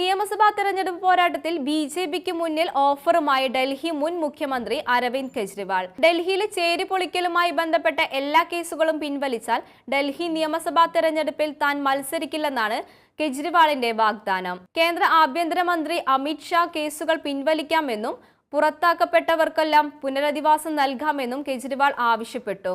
നിയമസഭാ തെരഞ്ഞെടുപ്പ് പോരാട്ടത്തിൽ ബി ജെ പിക്ക് മുന്നിൽ ഓഫറുമായി ഡൽഹി മുൻ മുഖ്യമന്ത്രി അരവിന്ദ് കെജ്രിവാൾ. ഡൽഹിയിലെ ചേരി പൊളിക്കലുമായി ബന്ധപ്പെട്ട എല്ലാ കേസുകളും പിൻവലിച്ചാൽ ഡൽഹി നിയമസഭാ തെരഞ്ഞെടുപ്പിൽ താൻ മത്സരിക്കില്ലെന്നാണ് കെജ്രിവാളിന്റെ വാഗ്ദാനം. കേന്ദ്ര ആഭ്യന്തരമന്ത്രി അമിത് ഷാ കേസുകൾ പിൻവലിക്കാമെന്നും പുറത്താക്കപ്പെട്ടവർക്കെല്ലാം പുനരധിവാസം നൽകാമെന്നും കെജ്രിവാൾ ആവശ്യപ്പെട്ടു.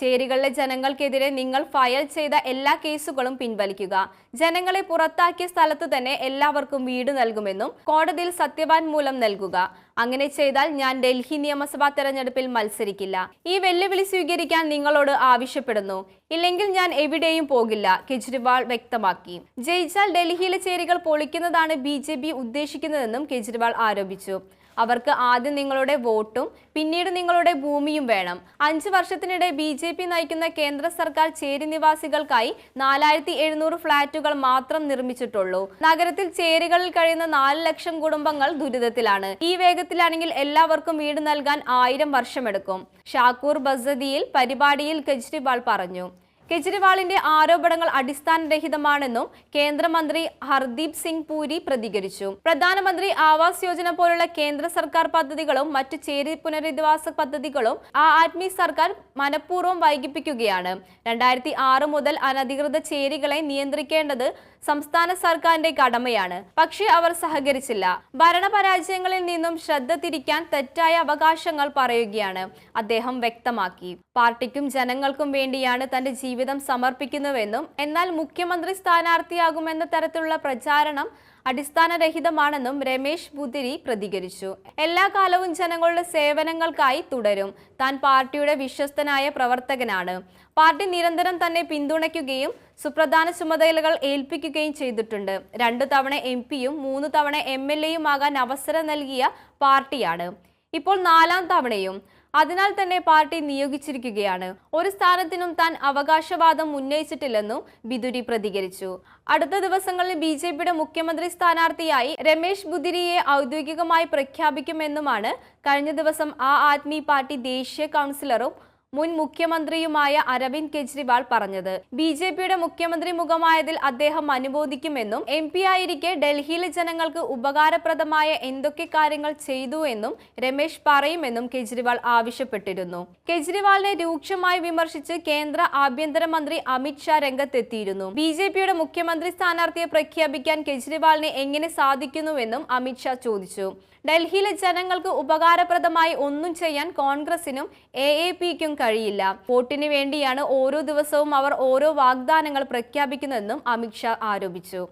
ചേരികളിലെ ജനങ്ങൾക്കെതിരെ നിങ്ങൾ ഫയൽ ചെയ്ത എല്ലാ കേസുകളും പിൻവലിക്കുക. ജനങ്ങളെ പുറത്താക്കിയ സ്ഥലത്ത് തന്നെ എല്ലാവർക്കും വീട് നൽകുമെന്നും കോടതിയിൽ സത്യവാൻമൂലം നൽകുക. അങ്ങനെ ചെയ്താൽ ഞാൻ ഡൽഹി നിയമസഭാ തെരഞ്ഞെടുപ്പിൽ മത്സരിക്കില്ല. ഈ വെല്ലുവിളി സ്വീകരിക്കാൻ നിങ്ങളോട് ആവശ്യപ്പെടുന്നു. ഇല്ലെങ്കിൽ ഞാൻ എവിടെയും പോകില്ല കെജ്രിവാൾ വ്യക്തമാക്കി. ജയിച്ചാൽ ഡൽഹിയിലെ ചേരികൾ പൊളിക്കുന്നതാണ് ബി ഉദ്ദേശിക്കുന്നതെന്നും കെജ്രിവാൾ ആരോപിച്ചു. അവർക്ക് ആദ്യം നിങ്ങളുടെ വോട്ടും പിന്നീട് നിങ്ങളുടെ ഭൂമിയും വേണം. അഞ്ചു വർഷത്തിനിടെ ബി ജെ പി നയിക്കുന്ന കേന്ദ്ര സർക്കാർ ചേരി നിവാസികൾക്കായി നാലായിരത്തി എഴുന്നൂറ് ഫ്ളാറ്റുകൾ മാത്രം നിർമ്മിച്ചിട്ടുള്ളൂ. നഗരത്തിൽ ചേരികളിൽ കഴിയുന്ന നാല് ലക്ഷം കുടുംബങ്ങൾ ദുരിതത്തിലാണ്. ഈ വേഗത്തിലാണെങ്കിൽ എല്ലാവർക്കും വീട് നൽകാൻ ആയിരം വർഷമെടുക്കും. ഷാക്കൂർ ബസദിയിൽ പരിപാടിയിൽ കെജ്രിവാൾ പറഞ്ഞു. കെജ്രിവാളിന്റെ ആരോപണങ്ങൾ അടിസ്ഥാനരഹിതമാണെന്നും കേന്ദ്രമന്ത്രി ഹർദീപ് സിംഗ് പൂരി പ്രതികരിച്ചു. പ്രധാനമന്ത്രി ആവാസ് യോജന പോലുള്ള കേന്ദ്ര സർക്കാർ പദ്ധതികളും മറ്റ് ചേരി പുനരധിവാസ പദ്ധതികളും ആ ആദ്മി സർക്കാർ മനഃപൂർവം വൈകിപ്പിക്കുകയാണ്. രണ്ടായിരത്തി ആറ് മുതൽ അനധികൃത ചേരികളെ നിയന്ത്രിക്കേണ്ടത് സംസ്ഥാന സർക്കാരിന്റെ കടമയാണ്. പക്ഷേ അവർ സഹകരിച്ചില്ല. ഭരണപരാജയങ്ങളിൽ നിന്നും ശ്രദ്ധ തിരിക്കാൻ തെറ്റായ അവകാശങ്ങൾ പറയുകയാണ് അദ്ദേഹം വ്യക്തമാക്കി. പാർട്ടിക്കും ജനങ്ങൾക്കും വേണ്ടിയാണ് തന്റെ ജീവിതം സമർപ്പിക്കുന്നുവെന്നും എന്നാൽ മുഖ്യമന്ത്രി സ്ഥാനാർത്ഥിയാകുമെന്ന തരത്തിലുള്ള പ്രചാരണം അടിസ്ഥാനരഹിതമാണെന്നും രമേശ് ബുദ്ധിരി പ്രതികരിച്ചു. എല്ലാ കാലവും ജനങ്ങളുടെ സേവനങ്ങൾക്കായി തുടരും. താൻ പാർട്ടിയുടെ വിശ്വസ്തനായ പ്രവർത്തകനാണ്. പാർട്ടി നിരന്തരം തന്നെ പിന്തുണയ്ക്കുകയും സുപ്രധാന ചുമതലകൾ ഏൽപ്പിക്കുകയും ചെയ്തിട്ടുണ്ട്. രണ്ടു തവണ എം പിയും മൂന്ന് തവണ എം എൽ എയും ആകാൻ അവസരം നൽകിയ പാർട്ടിയാണ്. ഇപ്പോൾ നാലാം തവണയും അതിനാൽ തന്നെ പാർട്ടി നിയോഗിച്ചിരിക്കുകയാണ്. ഒരു സ്ഥാനത്തിനും താൻ അവകാശവാദം ഉന്നയിച്ചിട്ടില്ലെന്നും ബിദുരി പ്രതികരിച്ചു. അടുത്ത ദിവസങ്ങളിൽ ബി ജെ പിയുടെ മുഖ്യമന്ത്രി സ്ഥാനാർത്ഥിയായി രമേശ് ബുദിരിയെ ഔദ്യോഗികമായി പ്രഖ്യാപിക്കുമെന്നുമാണ് കഴിഞ്ഞ ദിവസം ആ ആദ്മി പാർട്ടി ദേശീയ കൗൺസിലറും മുൻ മുഖ്യമന്ത്രിയുമായ അരവിന്ദ് കെജ്രിവാൾ പറഞ്ഞത്. ബി ജെ പിയുടെ മുഖ്യമന്ത്രി മുഖമായതിൽ അദ്ദേഹം അനുമോദിക്കുമെന്നും എം പി ആയിരിക്കെ ഡൽഹിയിലെ ജനങ്ങൾക്ക് ഉപകാരപ്രദമായ എന്തൊക്കെ കാര്യങ്ങൾ ചെയ്തു എന്നും രമേശ് പറയുമെന്നും കെജ്രിവാൾ ആവശ്യപ്പെട്ടിരുന്നു. കെജ്രിവാളിനെ രൂക്ഷമായി വിമർശിച്ച് കേന്ദ്ര ആഭ്യന്തരമന്ത്രി അമിത് ഷാ രംഗത്തെത്തിയിരുന്നു. ബി ജെ പിയുടെ മുഖ്യമന്ത്രി സ്ഥാനാർത്ഥിയെ പ്രഖ്യാപിക്കാൻ കെജ്രിവാളിനെ എങ്ങനെ സാധിക്കുന്നുവെന്നും അമിത് ഷാ ചോദിച്ചു. ഡൽഹിയിലെ ജനങ്ങൾക്ക് ഉപകാരപ്രദമായി ഒന്നും ചെയ്യാൻ കോൺഗ്രസിനും എ എ പിക്കും കഴിയില്ല. വോട്ടിന് വേണ്ടിയാണ് ഓരോ ദിവസവും അവർ ഓരോ വാഗ്ദാനങ്ങൾ പ്രഖ്യാപിക്കുന്നതെന്നും അമിത്ഷാ ആരോപിച്ചു.